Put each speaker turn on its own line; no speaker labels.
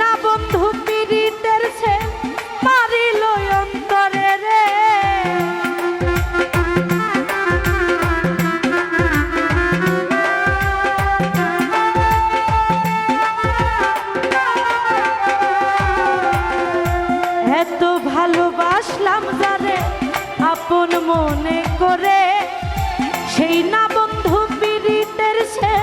না বন্ধু পীড়িতের সে মারিল অন্তরে রে। এত ভালোবাসলাম যারে আপন মনে করে, সেই না বন্ধু পীড়িতের সে